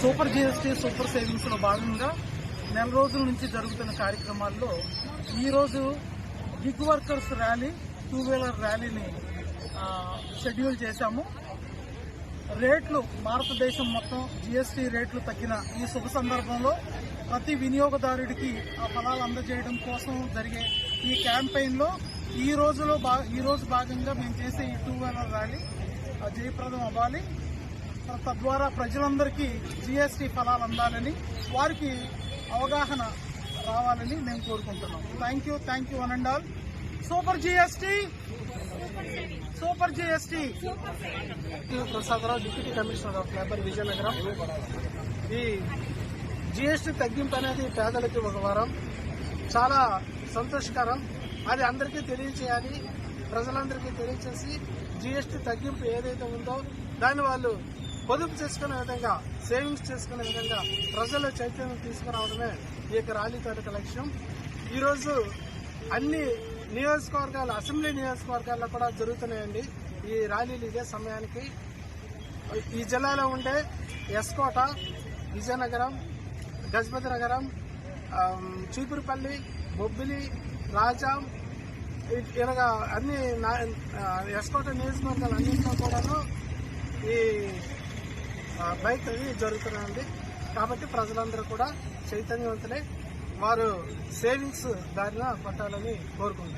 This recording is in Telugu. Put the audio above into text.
సూపర్ జిఎస్టీ సూపర్ సేవింగ్స్లో భాగంగా నెల రోజుల నుంచి జరుగుతున్న కార్యక్రమాల్లో ఈరోజు big gig workers rally two wheeler ర్యాలీని షెడ్యూల్ చేశాము. రేట్లు భారతదేశం మొత్తం జీఎస్టీ రేట్లు తగ్గిన ఈ శుభ సందర్భంలో ప్రతి వినియోగదారుడికి ఆ ఫలాలు అందజేయడం కోసం జరిగే ఈ క్యాంపెయిన్లో ఈ రోజులో ఈ రోజు భాగంగా మేము చేసే ఈ టూ వీలర్ ర్యాలీ ఆ, జయప్రదం అవ్వాలి. తద్వారా ప్రజలందరికీ జీఎస్టీ ఫలాలు అందాలని వారికి అవగాహన రావాలని మేము కోరుకుంటున్నాం. Thank you thank you one and all super GST super GST Prasadarao deputy commissioner of labour Vizianagaram ఈ జీఎస్టీ తగ్గింపు అనేది పేదలకి ఒక వరం. చాలా సంతోషకరం. అది అందరికీ తెలియచేయాలి. ప్రజలందరికీ తెలియచేసి జీఎస్టీ తగ్గింపు ఏదైతే ఉందో దాన్ని వాళ్ళు పొదుపు చేసుకునే విధంగా సేవింగ్స్ చేసుకునే విధంగా ప్రజల్లో చైతన్యం తీసుకురావడమే ఈ యొక్క ర్యాలీ తాలూకా లక్ష్యం. ఈరోజు అన్ని నియోజకవర్గాలు అసెంబ్లీ నియోజకవర్గాల్లో కూడా జరుగుతున్నాయండి ఈ ర్యాలీలు ఇదే సమయానికి. ఈ జిల్లాలో ఉండే ఎస్కోట విజయనగరం గజపతి నగరం చీపురుపల్లి బొబ్బిలి రాజాం ఇలాగా అన్ని నా- ఎస్కోట నియోజకవర్గాలు అన్నింటిలో కూడాను ఈ బైక్ అవి జరుగుతున్నాయండి కాబట్టి ప్రజలందరూ కూడా చైతన్యవంతులై వారు సేవింగ్స్ దారిన పట్టాలని కోరుకుంటున్నారు